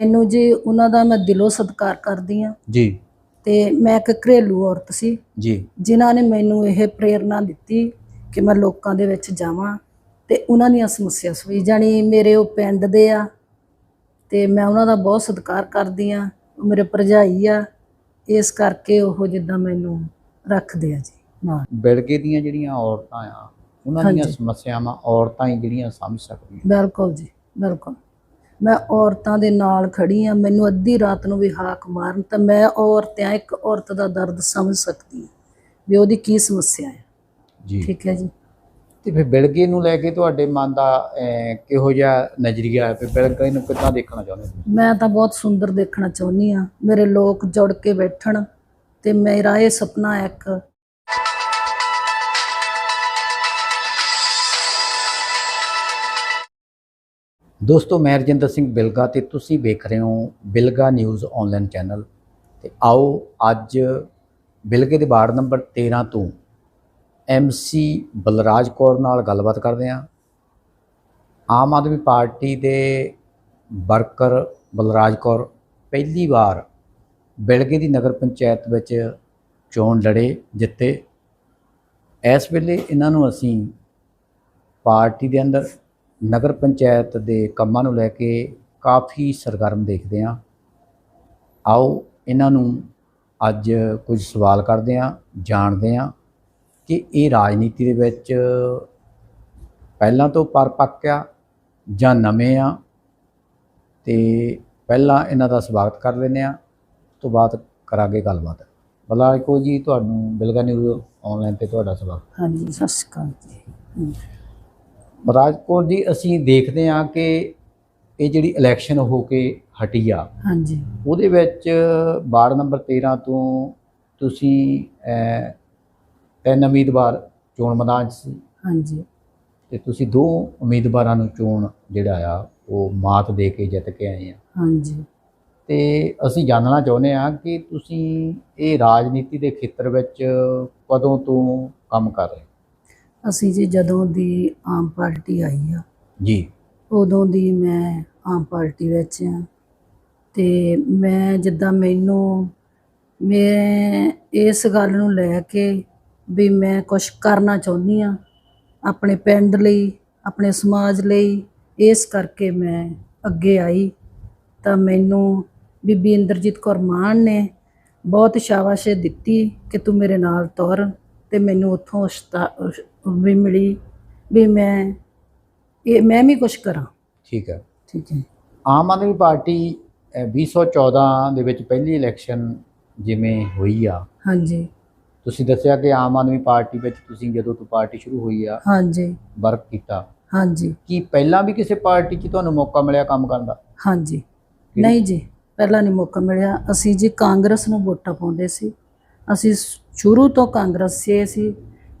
ਮੈਨੂੰ ਜੀ ਉਹਨਾਂ ਦਾ ਮੈਂ ਦਿਲੋਂ ਸਤਿਕਾਰ ਕਰਦੀ ਆ ਜੀ। ਤੇ ਮੈਂ ਇੱਕ ਘਰੇਲੂ ਔਰਤ ਸੀ। ਜੀ। ਜਿਨ੍ਹਾਂ ਨੇ ਮੈਨੂੰ ਇਹ ਪ੍ਰੇਰਣਾ ਦਿੱਤੀ ਕਿ ਮੈਂ ਲੋਕਾਂ ਦੇ ਵਿੱਚ ਜਾਵਾਂ ਤੇ ਉਹਨਾਂ ਦੀਆਂ ਸਮੱਸਿਆ ਸੁਣੀ ਜਾਣੀ ਮੇਰੇ ਉਹ ਪਿੰਡ ਦੇ ਆ ਤੇ ਮੈਂ ਉਹਨਾਂ ਦਾ ਬਹੁਤ ਸਤਿਕਾਰ ਕਰਦੀ ਆ ਉਹ ਮੇਰੇ ਭਰਜਾਈ ਆ। ਇਸ ਕਰਕੇ ਉਹ ਜਿੱਦਾਂ ਮੈਨੂੰ ਰੱਖਦੇ ਆ ਜੀ ਨਾਲ। ਬਿਲਗੇ ਦੀਆਂ ਜਿਹੜੀਆਂ ਔਰਤਾਂ ਆ ਉਹਨਾਂ ਦੀਆਂ। ਸਮੱਸਿਆਵਾਂ ਔਰਤਾਂ ਹੀ ਜਿਹੜੀਆਂ ਸਮਝ ਸਕਦੀਆਂ। ਬਿਲਕੁਲ ਜੀ ਬਿਲਕੁਲ। ਮੈਂ ਔਰਤਾਂ ਦੇ ਨਾਲ ਖੜੀ ਆ ਮੈਨੂੰ ਅੱਧੀ ਰਾਤ ਨੂੰ ਵੀ ਹਾਕ ਮਾਰਨ ਤਾਂ ਮੈਂ ਔਰਤਾਂ ਇੱਕ ਔਰਤ ਦਾ ਦਰਦ ਸਮਝ ਸਕਦੀ ਹਾਂ ਵੀ ਉਹਦੀ ਕੀ ਸਮੱਸਿਆ ਹੈ। ਜੀ। ਠੀਕ ਹੈ ਜੀ। ਤੇ ਫਿਰ ਬਿਲਗੇ ਨੂੰ ਲੈ ਕੇ ਤੁਹਾਡੇ ਮਨ ਦਾ ਕਿਹੋ ਜਿਹਾ ਨਜ਼ਰੀਆ ਹੈ? ਫਿਰ ਬਿਲਗੇ ਨੂੰ ਕਿੱਦਾਂ ਦੇਖਣਾ ਚਾਹੁੰਦੇ ਹੋ ਮੈਂ ਤਾਂ ਬਹੁਤ ਸੁੰਦਰ ਦੇਖਣਾ ਚਾਹੁੰਦੀ ਆ। ਮੇਰੇ ਲੋਕ ਜੁੜ ਕੇ ਬੈਠਣ ਤੇ ਮੇਰਾ ਇਹ ਸੁਪਨਾ ਹੈ ਇੱਕ ਦੋਸਤੋ, ਮੈਂ ਰਜਿੰਦਰ ਸਿੰਘ ਬਿਲਗਾ ਤੇ ਤੁਸੀਂ ਵੇਖ ਰਹੇ ਹੋ ਬਿਲਗਾ ਨਿਊਜ਼ ਆਨਲਾਈਨ ਚੈਨਲ। ਤੇ ਆਓ, ਅੱਜ ਬਿਲਗੇ ਦੇ ਵਾਰਡ ਨੰਬਰ 13 ਤੋਂ ਐਮਸੀ ਬਲਰਾਜ ਕੌਰ ਨਾਲ ਗੱਲਬਾਤ ਕਰਦੇ ਹਾਂ। ਆਮ ਆਦਮੀ ਪਾਰਟੀ ਦੇ ਵਰਕਰ ਬਲਰਾਜ ਕੌਰ ਪਹਿਲੀ ਵਾਰ ਬਿਲਗੇ ਦੀ ਨਗਰ ਪੰਚਾਇਤ ਵਿੱਚ ਚੋਣ ਲੜੇ ਜਿੱਤੇ। ਇਸ ਵੇਲੇ ਇਹਨਾਂ ਨੂੰ ਅਸੀਂ ਪਾਰਟੀ ਦੇ ਅੰਦਰ ਨਗਰ ਪੰਚਾਇਤ ਦੇ ਕੰਮਾਂ ਨੂੰ ਲੈ ਕੇ ਕਾਫੀ ਸਰਗਰਮ ਦੇਖਦੇ ਹਾਂ। ਆਓ ਇਹਨਾਂ ਨੂੰ ਅੱਜ ਕੁਝ ਸਵਾਲ ਕਰਦੇ ਹਾਂ, ਜਾਣਦੇ ਹਾਂ ਕਿ ਇਹ ਰਾਜਨੀਤੀ ਦੇ ਵਿੱਚ ਪਹਿਲਾਂ ਤੋਂ ਪਰਪੱਕ ਆ ਜਾਂ ਨਵੇਂ ਆ। ਤੇ ਪਹਿਲਾਂ ਇਹਨਾਂ ਦਾ ਸਵਾਗਤ ਕਰ ਲੈਂਦੇ ਆ ਉਸ ਤੋਂ ਬਾਅਦ ਕਰਾਂਗੇ ਗੱਲਬਾਤ। ਬਲਾਕੋ ਜੀ, ਤੁਹਾਨੂੰ ਬਿਲਗਾ ਨਿਊਜ਼ ਆਨਲਾਈਨ ਤੇ ਤੁਹਾਡਾ ਸਵਾਗਤ। ਹਾਂਜੀ, ਸਤਿ ਸ਼੍ਰੀ ਅਕਾਲ ਜੀ। ਰਾਜਕੌਰ ਜੀ ਅਸੀਂ ਦੇਖਦੇ ਹਾਂ ਕਿ ਇਹ ਜਿਹੜੀ ਇਲੈਕਸ਼ਨ ਹੋ ਕੇ ਹਟੀ ਆ ਹਾਂਜੀ। ਉਹਦੇ ਵਿੱਚ ਵਾਰਡ ਨੰਬਰ 13 ਤੋਂ ਤੁਸੀਂ ਤਿੰਨ ਉਮੀਦਵਾਰ ਚੋਣ ਮੈਦਾਨ 'ਚ ਸੀ। ਹਾਂਜੀ। ਤੇ ਤੁਸੀਂ ਦੋ ਉਮੀਦਵਾਰਾਂ ਨੂੰ ਚੋਣ ਜਿਹੜਾ ਆ ਉਹ ਮਾਤ ਦੇ ਕੇ ਜਿੱਤ ਕੇ ਆਏ ਆ। ਹਾਂਜੀ। ਤੇ ਅਸੀਂ ਜਾਣਨਾ ਚਾਹੁੰਦੇ ਆ ਕਿ ਤੁਸੀਂ ਇਹ ਰਾਜਨੀਤੀ ਦੇ ਖੇਤਰ ਵਿੱਚ ਕਦੋਂ ਤੋਂ ਕੰਮ ਕਰ ਰਹੇ ਅਸੀਂ ਜੀ ਜਦੋਂ ਦੀ ਆਮ ਪਾਰਟੀ ਆਈ ਆ ਜੀ। ਉਦੋਂ ਦੀ ਮੈਂ ਆਮ ਪਾਰਟੀ ਵਿੱਚ ਆ। ਤੇ ਮੈਂ ਜਿੱਦਾਂ ਮੈਨੂੰ ਮੈਂ ਇਸ ਗੱਲ ਨੂੰ ਲੈ ਕੇ ਵੀ ਮੈਂ ਕੁਝ ਕਰਨਾ ਚਾਹੁੰਦੀ ਆ ਆਪਣੇ ਪਿੰਡ ਲਈ ਆਪਣੇ ਸਮਾਜ ਲਈ ਇਸ ਕਰਕੇ ਮੈਂ ਅੱਗੇ ਆਈ। ਤਾਂ ਮੈਨੂੰ ਬੀਬੀ ਇੰਦਰਜੀਤ ਕੌਰ ਮਾਨ ਨੇ ਬਹੁਤ ਸ਼ਾਬਾਸ਼ ਦਿੱਤੀ ਕਿ ਤੂੰ ਮੇਰੇ ਨਾਲ ਤੁਰ ਤੇ ਮੈਨੂੰ ਉੱਥੋਂ ਵੀ ਮਿਲੀ ਵੀ ਮੈਂ ਇਹ ਮੈਂ ਵੀ ਕੁਝ ਕਰਾਂ। ਠੀਕ ਹੈ। ਠੀਕ ਹੈ। ਆਮ ਆਦਮੀ ਪਾਰਟੀ ਅਹ, 2014 ਦੇ ਵਿੱਚ ਪਹਿਲੀ ਇਲੈਕਸ਼ਨ ਜਿਵੇਂ ਹੋਈ ਆ। ਹਾਂਜੀ। ਤੁਸੀਂ ਦੱਸਿਆ ਕਿ ਆਮ ਆਦਮੀ ਪਾਰਟੀ ਵਿੱਚ ਤੁਸੀਂ ਜਦੋਂ ਤੋਂ ਪਾਰਟੀ ਸ਼ੁਰੂ ਹੋਈ ਆ ਹਾਂਜੀ। ਵਰਕ ਕੀਤਾ। ਹਾਂਜੀ। ਕੀ ਪਹਿਲਾਂ ਵੀ ਕਿਸੇ ਪਾਰਟੀ 'ਚ ਤੁਹਾਨੂੰ ਮੌਕਾ ਮਿਲਿਆ ਕੰਮ ਕਰਨ ਦਾ? ਹਾਂਜੀ। ਨਹੀਂ ਜੀ ਪਹਿਲਾਂ ਨਹੀਂ ਮੌਕਾ ਮਿਲਿਆ। ਅਸੀਂ ਜੀ ਕਾਂਗਰਸ ਨੂੰ ਵੋਟਾਂ ਪਾਉਂਦੇ ਸੀ। ਅਸੀਂ ਸ- ਸ਼ੁਰੂ ਤੋਂ ਕਾਂਗਰਸ 'ਚ ਸੀ।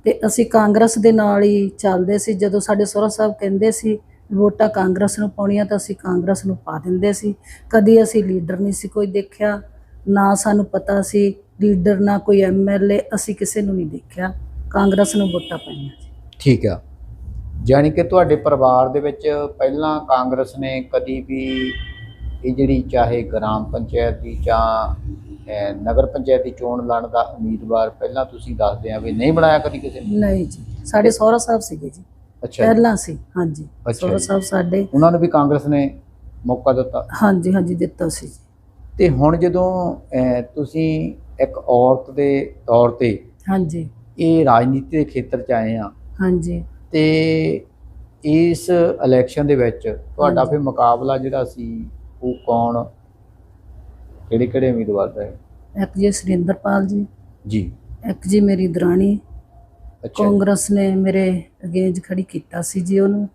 ਤੇ ਅਸੀਂ ਕਾਂਗਰਸ ਦੇ ਨਾਲ ਹੀ ਚੱਲਦੇ ਸੀ। ਜਦੋਂ ਸਾਡੇ ਸੋਹਰਾ ਸਾਹਿਬ ਕਹਿੰਦੇ ਸੀ ਵੋਟਾਂ ਕਾਂਗਰਸ ਨੂੰ ਪਾਉਣੀਆਂ ਤਾਂ ਅਸੀਂ ਕਾਂਗਰਸ ਨੂੰ ਪਾ ਦਿੰਦੇ ਸੀ। ਕਦੀ ਅਸੀਂ ਲੀਡਰ ਨਹੀਂ ਸੀ ਕੋਈ ਦੇਖਿਆ, ਨਾ ਸਾਨੂੰ ਪਤਾ ਸੀ ਲੀਡਰ, ਨਾ ਕੋਈ ਐਮਐਲਏ ਅਸੀਂ ਕਿਸੇ ਨੂੰ ਨਹੀਂ ਦੇਖਿਆ। ਕਾਂਗਰਸ ਨੂੰ ਵੋਟਾਂ ਪਾਈਆਂ ਜੀ ਠੀਕ ਆ। ਯਾਨੀ ਕਿ ਤੁਹਾਡੇ ਪਰਿਵਾਰ ਦੇ ਵਿੱਚ ਪਹਿਲਾਂ ਕਾਂਗਰਸ ਨੇ ਕਦੀ ਵੀ ਇਹ ਜਿਹੜੀ ਚਾਹੇ ਗ੍ਰਾਮ ਪੰਚਾਇਤ ਦੀ ਜਾਂ ਨਗਰ ਪੰਚਾਇਤ ਦੀ ਚੋਣ ਲੜਨ ਦਾ ਉਮੀਦਵਾਰ ਪਹਿਲਾਂ ਤੁਸੀਂ ਦੱਸਦੇ ਆ ਵੀ ਨਹੀਂ ਬਣਾਇਆ ਕਦੀ ਕਿਸੇ ਨੇ? ਨਹੀਂ ਜੀ ਸਾਡੇ ਸਹੁਰਾ ਸਾਹਿਬ ਸੀਗੇ ਜੀ। ਅੱਛਾ ਜੀ। ਪਹਿਲਾਂ ਸੀ ਹਾਂਜੀ। ਅੱਛਾ ਸਹੁਰਾ ਜੀ। ਸਾਹਿਬ ਸਾਡੇ ਉਹਨਾਂ ਨੂੰ ਵੀ ਕਾਂਗਰਸ ਨੇ ਮੌਕਾ ਦਿੱਤਾ? ਹਾਂਜੀ ਹਾਂਜੀ ਦਿੱਤਾ ਸੀ ਜੀ। ਤੇ ਹੁਣ ਜਦੋਂ ਅਹ, ਤੁਸੀਂ ਇੱਕ ਔਰਤ ਦੇ ਤੌਰ ਤੇ ਹਾਂਜੀ। ਇਹ ਰਾਜਨੀਤੀ ਦੇ ਖੇਤਰ 'ਚ ਆਏ ਆ ਹਾਂਜੀ। ਤੇ ਇਸ ਇਲੈਕਸ਼ਨ ਦੇ ਵਿੱਚ ਤੁਹਾਡਾ ਹਾਂਜੀ। ਫਿਰ ਮੁਕਾਬਲਾ ਜਿਹੜਾ ਸੀ ਉਹ ਕੌਣ ਕਿਹੜੇ ਕਿਹੜੇ ਉਮੀਦਵਾਰ ਦਾ ਹੈ? ਇੱਕ ਜੀ ਸੁਰਿੰਦਰਪਾਲ ਜੀ ਜੀ। ਇੱਕ ਜੀ ਮੇਰੀ ਦਰਾਣੀ। ਕਾਂਗਰਸ ਨੇ ਮੇਰੇ ਅਗੇਂਜ ਖੜੀ ਕੀਤਾ ਸੀ ਜੀ ਉਹਨੂੰ।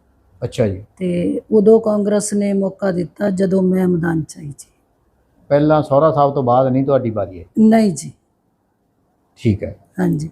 ਅੱਛਾ ਜੀ। ਤੇ ਉਦੋਂ ਕਾਂਗਰਸ ਨੇ ਮੌਕਾ ਦਿੱਤਾ ਜਦੋਂ ਮੈਂ ਮੈਦਾਨ ਚ ਆਈ ਜੀ। ਪਹਿਲਾਂ ਸਹੁਰਾ ਸਾਹਿਬ ਤੋਂ ਬਾਅਦ ਨਹੀਂ ਤੁਹਾਡੀ ਵਾਰੀ ਹੈ ਨਹੀਂ ਜੀ। ਠੀਕ ਹੈ। ਹਾਂਜੀ।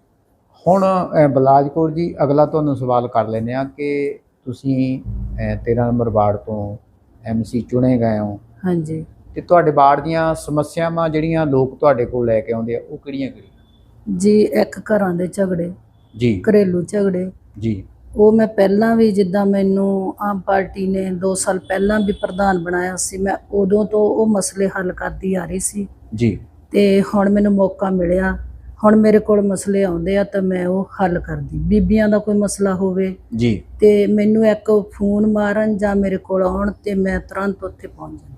ਹੁਣ ਅਹ, ਬਲਰਾਜ ਕੌਰ ਜੀ ਅਗਲਾ ਤੁਹਾਨੂੰ ਸਵਾਲ ਕਰ ਲੈਂਦੇ ਆ ਕਿ ਤੁਸੀਂ ਅਹ, 13 ਨੰਬਰ ਵਾਰਡ ਤੋਂ ਐਮਸੀ ਚੁਣੇ ਗਏ ਹੋ। ਹਾਂਜੀ। ਤੇ ਤੁਹਾਡੇ ਵਾਰਡ ਦੀਆਂ ਸਮੱਸਿਆਵਾਂ ਜਿਹੜੀਆਂ ਲੋਕ ਤੁਹਾਡੇ ਕੋਲ ਲੈ ਕੇ ਆਉਂਦੇ ਆ ਉਹ ਕਿਹੜੀਆਂ ਕਿਹੜੀਆਂ? ਜੀ ਇੱਕ ਘਰਾਂ ਦੇ ਝਗੜੇ ਜੀ। ਘਰੇਲੂ ਝਗੜੇ। ਜੀ। ਉਹ ਮੈਂ ਪਹਿਲਾਂ ਵੀ ਜਿੱਦਾਂ ਮੈਨੂੰ ਆਮ ਪਾਰਟੀ ਨੇ 2 ਸਾਲ ਪਹਿਲਾਂ ਵੀ ਪ੍ਰਧਾਨ ਬਣਾਇਆ ਸੀ ਮੈਂ ਉਦੋਂ ਤੋਂ ਉਹ ਮਸਲੇ ਹੱਲ ਕਰਦੀ ਆ ਰਹੀ ਸੀ। ਜੀ। ਤੇ ਹੁਣ ਮੈਨੂੰ ਮੌਕਾ ਮਿਲਿਆ ਹੁਣ ਮੇਰੇ ਕੋਲ ਮਸਲੇ ਆਉਂਦੇ ਆ ਤਾਂ ਮੈਂ ਉਹ ਹੱਲ ਕਰਦੀ। ਬੀਬੀਆਂ ਦਾ ਕੋਈ ਮਸਲਾ ਹੋਵੇ ਜੀ। ਤੇ ਮੈਨੂੰ ਇੱਕ ਫੋਨ ਮਾਰਨ ਜਾਂ ਮੇਰੇ ਕੋਲ ਆਉਣ ਤੇ ਮੈਂ ਤੁਰੰਤ ਉੱਥੇ ਪਹੁੰਚ ਜਾਂਦੀ।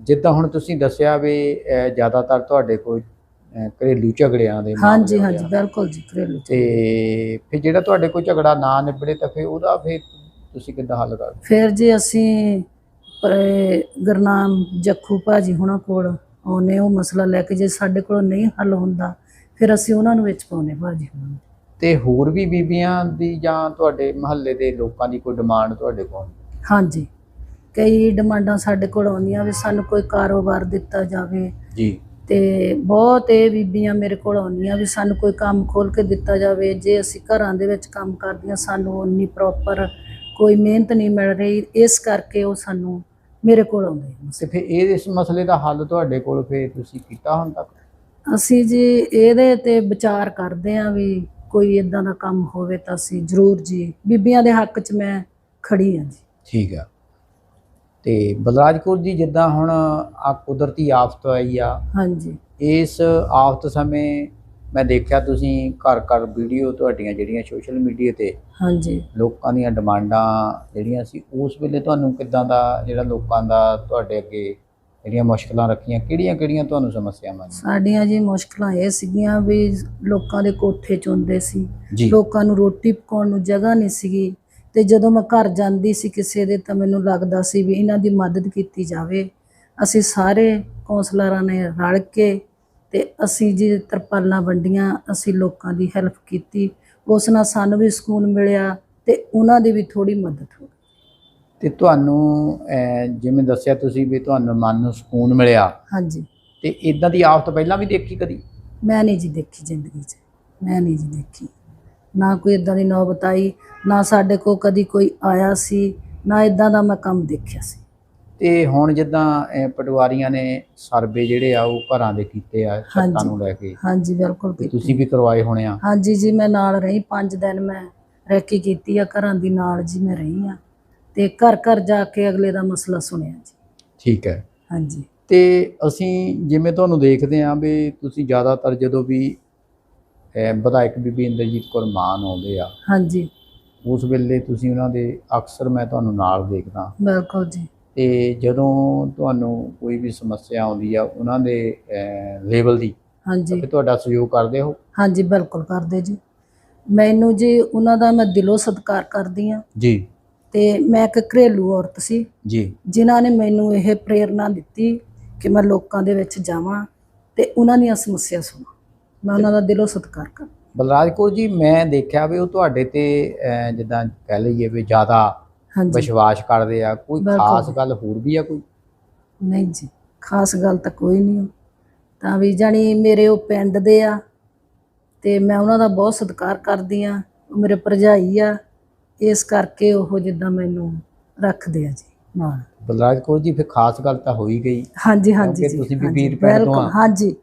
ਜਿੱਦਾਂ ਹੁਣ ਤੁਸੀਂ ਦੱਸਿਆ ਵੀ ਜ਼ਿਆਦਾਤਰ ਤੁਹਾਡੇ ਕੋਲ ਘਰੇਲੂ ਝਗੜਿਆਂ ਦੇ ਹਾਂਜੀ ਹਾਂਜੀ। ਬਿਲਕੁਲ ਜੀ ਘਰੇਲੂ। ਤੇ ਫਿਰ ਜਿਹੜਾ ਤੁਹਾਡੇ ਕੋਈ ਝਗੜਾ ਨਾ ਨਿਬੜੇ ਤਾਂ ਫਿਰ ਉਹਦਾ ਫਿਰ ਤੁਸੀਂ ਕਿੱਦਾਂ ਹੱਲ ਕਰਦੇ ਫਿਰ ਜੇ ਅਸੀਂ ਗੁਰਨਾਮ ਜੱਖੂ ਭਾਜੀ ਹੁਣਾਂ ਕੋਲ ਆਉਨੇ ਉਹ ਮਸਲਾ ਲੈ ਕੇ ਜੇ ਸਾਡੇ ਕੋਲ ਨਹੀਂ ਹੱਲ ਹੁੰਦਾ ਫਿਰ ਅਸੀਂ ਉਹਨਾਂ ਨੂੰ ਵਿੱਚ ਪਾਉਨੇ ਭਾਜੀ ਹੁਣਾਂ। ਤੇ ਹੋਰ ਵੀ ਬੀਬੀਆਂ ਦੀ ਜਾਂ ਤੁਹਾਡੇ ਮਹੱਲੇ ਦੇ ਲੋਕਾਂ ਦੀ ਕੋਈ ਡਿਮਾਂਡ ਤੁਹਾਡੇ ਕੋਲ ਹਾਂਜੀ ਕਈ ਡਿਮਾਂਡਾਂ ਸਾਡੇ ਕੋਲ ਆਉਂਦੀਆਂ ਵੀ ਸਾਨੂੰ ਕੋਈ ਕਾਰੋਬਾਰ ਦਿੱਤਾ ਜਾਵੇ। ਜੀ। ਤੇ ਬਹੁਤ ਇਹ ਬੀਬੀਆਂ ਮੇਰੇ ਕੋਲ ਆਉਂਦੀਆਂ ਵੀ ਸਾਨੂੰ ਕੋਈ ਕੰਮ ਖੋਲ ਕੇ ਦਿੱਤਾ ਜਾਵੇ। ਜੇ ਅਸੀਂ ਘਰਾਂ ਦੇ ਵਿੱਚ ਕੰਮ ਕਰਦੀਆਂ ਸਾਨੂੰ ਉਨੀ ਪ੍ਰੋਪਰ ਕੋਈ ਮਿਹਨਤ ਨਹੀਂ ਮਿਲ ਰਹੀ ਇਸ ਕਰਕੇ ਉਹ ਸਾਨੂੰ ਮੇਰੇ ਕੋਲ ਆਉਂਦੇ। ਤੇ ਫਿਰ ਇਹ ਇਸ ਮਸਲੇ ਦਾ ਹੱਲ ਤੁਹਾਡੇ ਕੋਲ ਫਿਰ ਤੁਸੀਂ ਕੀਤਾ ਹੁਣ ਤੱਕ? ਅਸੀਂ ਜੀ ਇਹਦੇ ਤੇ ਵਿਚਾਰ ਕਰਦੇ ਆਂ ਵੀ ਕੋਈ ਇਦਾਂ ਦਾ ਕੰਮ ਹੋਵੇ ਤਾਂ ਅਸੀਂ ਜ਼ਰੂਰ ਜੀ। ਬੀਬੀਆਂ ਦੇ ਹੱਕ 'ਚ ਮੈਂ ਖੜੀ ਆਂ ਜੀ। ਠੀਕ ਆ। ਤੇ ਬਲਰਾਜ ਕੌਰ ਜੀ ਜਿੱਦਾਂ ਹੁਣ ਆ ਕੁਦਰਤੀ ਆਫਤ ਆਈ ਆ ਹਾਂਜੀ। ਇਸ ਆਫਤ ਸਮੇਂ ਮੈਂ ਦੇਖਿਆ ਤੁਸੀਂ ਘਰ ਘਰ ਵੀਡੀਓ ਤੁਹਾਡੀਆਂ ਜਿਹੜੀਆਂ ਸੋਸ਼ਲ ਮੀਡੀਆ ਤੇ ਹਾਂਜੀ। ਲੋਕਾਂ ਦੀਆਂ ਡਿਮਾਂਡਾਂ ਜਿਹੜੀਆਂ ਸੀ ਉਸ ਵੇਲੇ ਤੁਹਾਨੂੰ ਕਿੱਦਾਂ ਦਾ ਜਿਹੜਾ ਲੋਕਾਂ ਦਾ ਤੁਹਾਡੇ ਅੱਗੇ ਜਿਹੜੀਆਂ ਮੁਸ਼ਕਲਾਂ ਰੱਖੀਆਂ ਕਿਹੜੀਆਂ ਕਿਹੜੀਆਂ ਤੁਹਾਨੂੰ ਸਮੱਸਿਆਵਾਂ ਨੇ? ਸਾਡੀਆਂ ਜੀ ਮੁਸ਼ਕਲਾਂ ਇਹ ਸੀਗੀਆਂ ਵੀ ਲੋਕਾਂ ਦੇ ਕੋਠੇ ਚੁੰਦੇ ਸੀ ਲੋਕਾਂ ਨੂੰ ਰੋਟੀ ਪਕਾਉਣ ਨੂੰ ਜਗ੍ਹਾ ਨਹੀਂ ਸੀਗੀ ਤੇ ਜਦੋਂ ਮੈਂ ਘਰ ਜਾਂਦੀ ਸੀ ਕਿਸੇ ਦੇ ਤਾਂ ਮੈਨੂੰ ਲੱਗਦਾ ਸੀ ਵੀ ਇਹਨਾਂ ਦੀ ਮਦਦ ਕੀਤੀ ਜਾਵੇ। ਅਸੀਂ ਸਾਰੇ ਕੌਂਸਲਰਾਂ ਨੇ ਰਲ ਕੇ ਤੇ ਅਸੀਂ ਜੀ ਤਰਪਾਲਾਂ ਵੰਡੀਆਂ ਅਸੀਂ ਲੋਕਾਂ ਦੀ ਹੈਲਪ ਕੀਤੀ। ਉਸ ਨਾਲ ਸਾਨੂੰ ਵੀ ਸਕੂਨ ਮਿਲਿਆ ਤੇ ਉਹਨਾਂ ਦੀ ਵੀ ਥੋੜੀ ਮਦਦ ਹੋ ਗਈ। ਤੇ ਤੁਹਾਨੂੰ ਅਹ, ਜਿਵੇਂ ਦੱਸਿਆ ਤੁਸੀਂ ਵੀ ਤੁਹਾਨੂੰ ਮਨ ਨੂੰ ਸਕੂਨ ਮਿਲਿਆ। ਹਾਂਜੀ। ਤੇ ਇਦਾਂ ਦੀ ਆਫਤ ਪਹਿਲਾਂ ਵੀ ਦੇਖੀ ਕਦੀ? ਮੈਂ ਨਹੀਂ ਜੀ ਦੇਖੀ ਜ਼ਿੰਦਗੀ 'ਚ। ਮੈਂ ਨਹੀਂ ਜੀ ਦੇਖੀ। ਨਾ ਕੋਈ ਇਦਾਂ ਦੀ ਨੌਬਤ ਆਈ ਨਾ ਸਾਡੇ ਕੋ ਕਦੀ ਕੋਈ ਆਇਆ ਸੀ ਨਾ ਇਦਾਂ ਦਾ ਮੈਂ ਕੰਮ ਦੇਖਿਆ ਸੀ। ਤੇ ਹੁਣ ਜਿੱਦਾਂ ਅਹ, ਪਟਵਾਰੀਆਂ ਨੇ ਸਰਵੇ ਜਿਹੜੇ ਆ ਉਹ ਘਰਾਂ ਦੇ ਕੀਤੇ ਆ ਛੱਤਾਂ ਹਾਂਜੀ। ਨੂੰ ਲੈ ਕੇ। ਹਾਂਜੀ ਬਿਲਕੁਲ ਤੇ। ਤੁਸੀਂ ਵੀ ਕਰਵਾਏ ਹੋਣੇ ਆ? ਹਾਂਜੀ ਜੀ ਮੈਂ ਨਾਲ ਰਹੀ 5 ਦਿਨ ਮੈਂ ਰੈਕੀ ਕੀਤੀ ਆ ਘਰਾਂ ਦੀ ਨਾਲ ਜੀ ਮੈਂ ਰਹੀ ਆ। ਤੇ ਘਰ ਘਰ ਜਾ ਕੇ ਅਗਲੇ ਦਾ ਮਸਲਾ ਸੁਣਿਆ ਜੀ। ਠੀਕ ਹੈ। ਹਾਂਜੀ। ਤੇ ਅਸੀਂ ਜਿਵੇਂ ਤੁਹਾਨੂੰ ਦੇਖਦੇ ਹਾਂ ਵੀ ਤੁਸੀਂ ਜ਼ਿਆਦਾਤਰ ਜਦੋਂ ਵੀ ਵਿਧਾਇਕ ਬੀਬੀ ਇੰਦਰਜੀਤ ਕੌਰ ਮਾਨ ਆਉਂਦੇ ਆ। ਹਾਂਜੀ। ਉਸ ਵੇਲੇ ਤੁਸੀਂ ਉਹਨਾਂ ਦੇ ਅਕਸਰ ਮੈਂ ਤੁਹਾਨੂੰ ਨਾਲ ਦੇਖਦਾ। ਬਿਲਕੁਲ ਜੀ। ਤੇ ਜਦੋਂ ਤੁਹਾਨੂੰ ਕੋਈ ਵੀ ਸਮੱਸਿਆ ਆਉਂਦੀ ਆ ਉਹਨਾਂ ਦੇ ਲੈਵਲ ਦੀ ਹਾਂਜੀ। ਤੇ ਤੁਹਾਡਾ ਸਹਿਯੋਗ ਕਰਦੇ ਹੋ? ਹਾਂਜੀ ਬਿਲਕੁਲ ਕਰਦੇ ਜੀ। ਮੈਨੂੰ ਜੀ ਉਹਨਾਂ ਦਾ ਮੈਂ ਦਿਲੋਂ ਸਤਿਕਾਰ ਕਰਦੀ ਆ ਜੀ। ਤੇ ਮੈਂ ਇੱਕ ਘਰੇਲੂ ਔਰਤ ਸੀ। ਜੀ। ਜਿਨ੍ਹਾਂ ਨੇ ਮੈਨੂੰ ਇਹ ਪ੍ਰੇਰਣਾ ਦਿੱਤੀ ਕਿ ਮੈਂ ਲੋਕਾਂ ਦੇ ਵਿੱਚ ਜਾਵਾਂ ਤੇ ਉਹਨਾਂ ਦੀਆਂ ਸਮੱਸਿਆ ਸੁਣਾ। ਮੈਂ ਉਹਨਾਂ ਦਾ ਦਿਲੋਂ ਸਤਿਕਾਰ ਕਰ ਬਲਰਾਜ ਕੌਰ ਜੀ ਮੈਂ ਦੇਖਿਆ ਵੀ ਉਹ ਤੁਹਾਡੇ ਤੇ ਜਿੱਦਾਂ ਕਹਿ ਲਈਏ ਵੀ ਜ਼ਿਆਦਾ ਵਿਸ਼ਵਾਸ ਕਰਦੇ ਆ ਕੋਈ। ਖਾਸ ਗੱਲ ਹੋਰ ਵੀ ਆ ਕੋਈ? ਨਹੀਂ ਜੀ ਖਾਸ ਗੱਲ ਤਾਂ ਕੋਈ ਨਹੀਂ ਤਾਂ ਵੀ ਜਾਣੀ ਮੇਰੇ ਉਹ ਪਿੰਡ ਦੇ ਆ ਤੇ ਮੈਂ ਉਹਨਾਂ ਦਾ ਬਹੁਤ ਸਤਿਕਾਰ ਕਰਦੀ ਆ ਉਹ ਮੇਰੇ ਭਰਜਾਈ ਆ ਇਸ ਕਰਕੇ ਉਹ ਜਿੱਦਾਂ ਮੈਨੂੰ ਰੱਖਦੇ ਆ ਜੀ ਨਾਲ। ਬਲਰਾਜ ਕੌਰ ਜੀ ਫਿਰ ਖਾਸ ਗੱਲ ਤਾਂ ਹੋਈ ਗਈ। ਹਾਂਜੀ ਹਾਂਜੀ ਜੀ ਤੁਸੀਂ ਵੀ ਹਾਂਜੀ, ਵੀਰ ਪਿੰਡ ਤੋਂ। ਹਾਂਜੀ।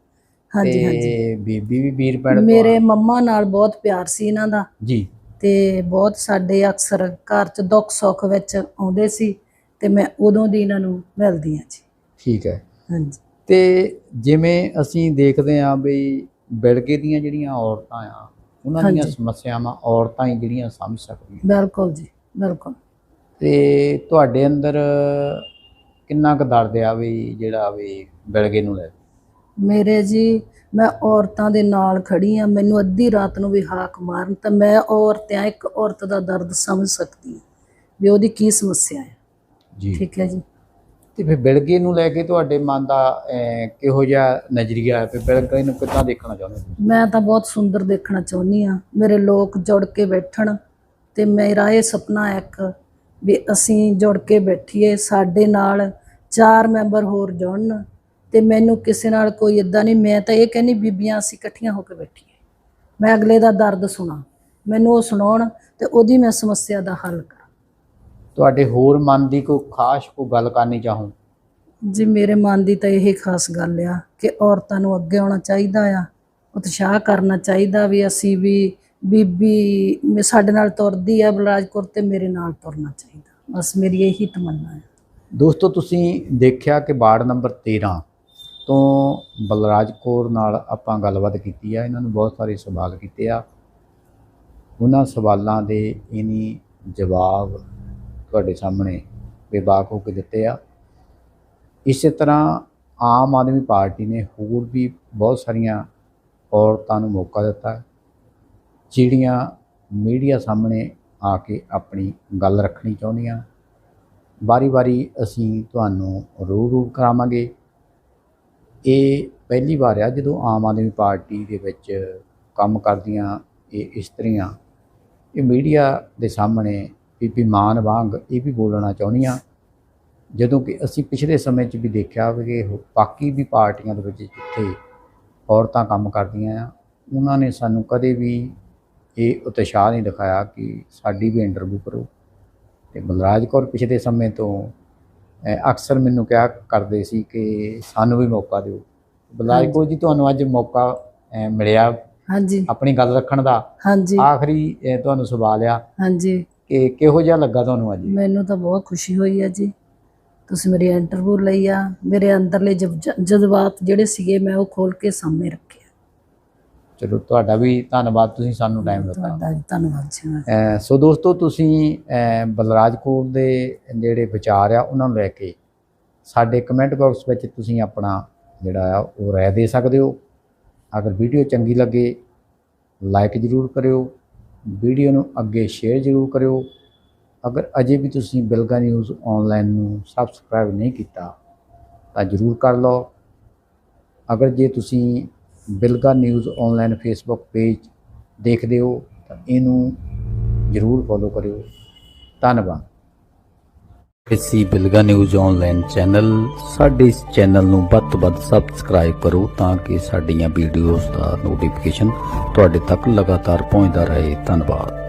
ਹਾਂਜੀ ਹਾਂਜੀ। ਤੇ ਬੀਬੀ ਵੀ ਵੀਰ ਪਿੰਡ ਤੋਂ ਮੇਰੇ ਆ। ਮੰਮਾ ਨਾਲ ਬਹੁਤ ਪਿਆਰ ਸੀ ਇਹਨਾਂ ਦਾ। ਜੀ। ਤੇ ਬਹੁਤ ਸਾਡੇ ਅਕਸਰ ਘਰ 'ਚ ਦੁੱਖ ਸੁੱਖ ਵਿੱਚ ਆਉਂਦੇ ਸੀ ਤੇ ਮੈਂ ਉਦੋਂ ਦੀ ਇਹਨਾਂ ਨੂੰ ਮਿਲਦੀ ਆ ਜੀ। ਠੀਕ ਹੈ। ਹਾਂਜੀ। ਤੇ ਜਿਵੇਂ ਅਸੀਂ ਦੇਖਦੇ ਹਾਂ ਵੀ ਬਿਲਗੇ ਦੀਆਂ ਜਿਹੜੀਆਂ ਔਰਤਾਂ ਆ ਉਹਨਾਂ ਦੀਆਂ ਹਾਂਜੀ। ਸਮੱਸਿਆਵਾਂ ਔਰਤਾਂ ਹੀ ਜਿਹੜੀਆਂ ਸਮਝ ਸਕਦੀਆਂ। ਬਿਲਕੁਲ ਜੀ ਬਿਲਕੁਲ। ਤੇ ਤੁਹਾਡੇ ਅੰਦਰ ਕਿੰਨਾ ਕੁ ਦਰਦ ਆ ਵੀ ਜਿਹੜਾ ਵੀ ਬਿਲਗੇ ਨੂੰ ਲੈ ਕੇ? ਮੇਰੇ ਜੀ ਮੈਂ ਔਰਤਾਂ ਦੇ ਨਾਲ ਖੜੀ ਆ ਮੈਨੂੰ ਅੱਧੀ ਰਾਤ ਨੂੰ ਵੀ ਹਾਕ ਮਾਰਨ ਤਾਂ ਮੈਂ ਔਰਤਾਂ ਇੱਕ ਔਰਤ ਦਾ ਦਰਦ ਸਮਝ ਸਕਦੀ ਹਾਂ ਵੀ ਉਹਦੀ ਕੀ ਸਮੱਸਿਆ ਹੈ। ਜੀ। ਠੀਕ ਹੈ ਜੀ। ਤੇ ਫਿਰ ਬਿਲਗੇ ਨੂੰ ਲੈ ਕੇ ਤੁਹਾਡੇ ਮਨ ਦਾ ਕਿਹੋ ਜਿਹਾ ਨਜ਼ਰੀਆ ਹੈ? ਫਿਰ ਬਿਲਗੇ ਨੂੰ ਕਿੱਦਾਂ ਦੇਖਣਾ ਚਾਹੁੰਦੇ ਹੋ? ਮੈਂ ਤਾਂ ਬਹੁਤ ਸੁੰਦਰ ਦੇਖਣਾ ਚਾਹੁੰਦੀ ਆ। ਮੇਰੇ ਲੋਕ ਜੁੜ ਕੇ ਬੈਠਣ ਤੇ ਮੇਰਾ ਇਹ ਸੁਪਨਾ ਇੱਕ ਵੀ ਅਸੀਂ ਜੁੜ ਕੇ ਬੈਠੀਏ ਸਾਡੇ ਨਾਲ ਚਾਰ ਮੈਂਬਰ ਹੋਰ ਜੁੜਨ। ਤੇ ਮੈਨੂੰ ਕਿਸੇ ਨਾਲ ਕੋਈ ਇਦਾਂ ਨਹੀਂ ਮੈਂ ਤਾਂ ਇਹ ਕਹਿੰਦੀ ਬੀਬੀਆਂ ਅਸੀਂ ਇਕੱਠੀਆਂ ਹੋ ਕੇ ਬੈਠੀਏ। ਮੈਂ ਅਗਲੇ ਦਾ ਦਰਦ ਸੁਣਾ ਮੈਨੂੰ ਉਹ ਸੁਣਾਉਣ ਤੇ ਉਹਦੀ ਮੈਂ ਸਮੱਸਿਆ ਦਾ ਹੱਲ ਕਰਾਂ। ਤੁਹਾਡੇ ਹੋਰ ਮਨ ਦੀ ਕੋਈ ਖਾਸ ਕੋਈ ਗੱਲ ਕਰਨੀ ਚਾਹੋ ਜੀ ਮੇਰੇ ਮਨ ਦੀ ਤਾਂ ਇਹ ਖਾਸ ਗੱਲ ਆ ਕਿ ਔਰਤਾਂ ਨੂੰ ਅੱਗੇ ਆਉਣਾ ਚਾਹੀਦਾ ਆ ਉਤਸ਼ਾਹ ਕਰਨਾ ਚਾਹੀਦਾ ਵੀ ਅਸੀਂ ਵੀ ਬੀਬੀ ਸਾਡੇ ਨਾਲ ਤੁਰਦੀ ਆ ਬਲਰਾਜ ਕੌਰ ਤੇ ਮੇਰੇ ਨਾਲ ਤੁਰਨਾ ਚਾਹੀਦਾ। ਬਸ ਮੇਰੀ ਇਹੀ ਤਮੰਨਾ ਹੈ ਦੋਸਤੋ ਤੁਸੀਂ ਦੇਖਿਆ ਕਿ ਵਾਰਡ ਨੰਬਰ 13 ਤੋਂ ਬਲਰਾਜ ਕੌਰ ਨਾਲ ਆਪਾਂ ਗੱਲਬਾਤ ਕੀਤੀ ਆ, ਇਹਨਾਂ ਨੂੰ ਬਹੁਤ ਸਾਰੇ ਸਵਾਲ ਕੀਤੇ ਆ। ਉਹਨਾਂ ਸਵਾਲਾਂ ਦੇ ਇਨੀ ਜਵਾਬ ਤੁਹਾਡੇ ਸਾਹਮਣੇ ਬੇਬਾਕ ਹੋ ਕੇ ਦਿੱਤੇ ਆ। ਇਸੇ ਤਰ੍ਹਾਂ ਆਮ ਆਦਮੀ ਪਾਰਟੀ ਨੇ ਹੋਰ ਵੀ ਬਹੁਤ ਸਾਰੀਆਂ ਔਰਤਾਂ ਨੂੰ ਮੌਕਾ ਦਿੱਤਾ, ਜਿਹੜੀਆਂ ਮੀਡੀਆ ਸਾਹਮਣੇ ਆ ਕੇ ਆਪਣੀ ਗੱਲ ਰੱਖਣੀ ਚਾਹੁੰਦੀਆਂ। ਵਾਰੀ-ਵਾਰੀ ਅਸੀਂ ਤੁਹਾਨੂੰ ਰੂਬਰੂ ਕਰਾਵਾਂਗੇ। ਇਹ ਪਹਿਲੀ ਵਾਰ ਆ ਜਦੋਂ ਆਮ ਆਦਮੀ ਪਾਰਟੀ ਦੇ ਵਿੱਚ ਕੰਮ ਕਰਦੀਆਂ ਇਹ ਇਸਤਰੀਆਂ ਇਹ ਮੀਡੀਆ ਦੇ ਸਾਹਮਣੇ ਬੀਬੀ ਮਾਨ ਵਾਂਗ ਇਹ ਵੀ ਬੋਲਣਾ ਚਾਹੁੰਦੀਆਂ ਜਦੋਂ ਕਿ ਅਸੀਂ ਪਿਛਲੇ ਸਮੇਂ 'ਚ ਵੀ ਦੇਖਿਆ ਵੀ ਕਿ ਬਾਕੀ ਵੀ ਪਾਰਟੀਆਂ ਦੇ ਵਿੱਚ ਜਿੱਥੇ ਔਰਤਾਂ ਕੰਮ ਕਰਦੀਆਂ ਆ, ਉਹਨਾਂ ਨੇ ਸਾਨੂੰ ਕਦੇ ਵੀ ਇਹ ਉਤਸ਼ਾਹ ਨਹੀਂ ਦਿਖਾਇਆ ਕਿ ਸਾਡੀ ਵੀ ਇੰਟਰਵਿਊ ਕਰੋ। ਤੇ ਬਲਰਾਜ ਕੌਰ ਪਿਛਲੇ ਸਮੇਂ ਤੋਂ ਅਕਸਰ ਮੈਨੂੰ ਕਿਹਾ ਕਰਦੇ ਸੀ ਕਿ ਸਾਨੂੰ ਵੀ ਮੌਕਾ ਦਿਓ। ਬਲਰਾਜ ਹਾਂਜੀ। ਕੌਰ ਜੀ ਤੁਹਾਨੂੰ ਅੱਜ ਮੌਕਾ ਮਿਲਿਆ ਹਾਂਜੀ। ਆਪਣੀ ਗੱਲ ਰੱਖਣ ਦਾ। ਹਾਂਜੀ। ਆਖਰੀ ਤੁਹਾਨੂੰ ਸਵਾਲ ਆ ਹਾਂਜੀ। ਕਿ ਕਿਹੋ ਜਿਹਾ ਲੱਗਾ ਤੁਹਾਨੂੰ ਅੱਜ? ਮੈਨੂੰ ਤਾਂ ਬਹੁਤ ਖੁਸ਼ੀ ਹੋਈ ਹੈ ਜੀ। ਤੁਸੀਂ ਮੇਰੀ ਇੰਟਰਵਿਊ ਲਈ ਆ। ਮੇਰੇ ਅੰਦਰਲੇ ਜਜ਼ਬਾਤ ਜਿਹੜੇ ਸੀਗੇ ਮੈਂ ਉਹ ਖੋਲ ਕੇ ਸਾਹਮਣੇ ਰੱਖੇ। ਚਲੋ ਤੁਹਾਡਾ ਵੀ ਧੰਨਵਾਦ ਤੁਸੀਂ ਸਾਨੂੰ ਟਾਈਮ ਦਿੱਤਾ। ਤੁਹਾਡਾ ਵੀ ਧੰਨਵਾਦ ਜੀ ਸੋ ਦੋਸਤੋ ਤੁਸੀਂ ਬਲਰਾਜ ਕੌਰ ਦੇ ਜਿਹੜੇ ਵਿਚਾਰ ਆ ਉਹਨਾਂ ਨੂੰ ਲੈ ਕੇ ਸਾਡੇ ਕਮੈਂਟ ਬਾਕਸ ਵਿੱਚ ਤੁਸੀਂ ਆਪਣਾ ਜਿਹੜਾ ਆ ਉਹ ਰਾਏ ਦੇ ਸਕਦੇ ਹੋ। ਅਗਰ ਵੀਡੀਓ ਚੰਗੀ ਲੱਗੇ ਲਾਈਕ ਜ਼ਰੂਰ ਕਰਿਓ। ਵੀਡੀਓ ਨੂੰ ਅੱਗੇ ਸ਼ੇਅਰ ਜ਼ਰੂਰ ਕਰਿਓ। ਅਗਰ ਅਜੇ ਵੀ ਤੁਸੀਂ ਬਿਲਗਾ ਨਿਊਜ਼ ਆਨਲਾਈਨ ਨੂੰ ਸਬਸਕ੍ਰਾਈਬ ਨਹੀਂ ਕੀਤਾ ਤਾਂ ਜ਼ਰੂਰ ਕਰ ਲਓ। ਅਗਰ ਜੇ ਤੁਸੀਂ Bilga news online Facebook page ਦੇਖਦੇ ਹੋ ਤਾਂ ਇਹਨੂੰ ਜ਼ਰੂਰ ਫੋਲੋ ਕਰਿਓ। ਧੰਨਵਾਦ। ਇਸੀ ਬਿਲਗਾ ਨਿਊਜ਼ ਆਨਲਾਈਨ ਚੈਨਲ ਸਾਡੇ ਇਸ ਚੈਨਲ ਨੂੰ ਵੱਧ ਤੋਂ ਵੱਧ ਸਬਸਕ੍ਰਾਈਬ ਕਰੋ ਤਾਂ ਕਿ ਸਾਡੀਆਂ ਵੀਡੀਓਜ਼ ਦਾ ਨੋਟੀਫਿਕੇਸ਼ਨ ਤੁਹਾਡੇ ਤੱਕ ਲਗਾਤਾਰ ਪਹੁੰਚਦਾ ਰਹੇ। ਧੰਨਵਾਦ।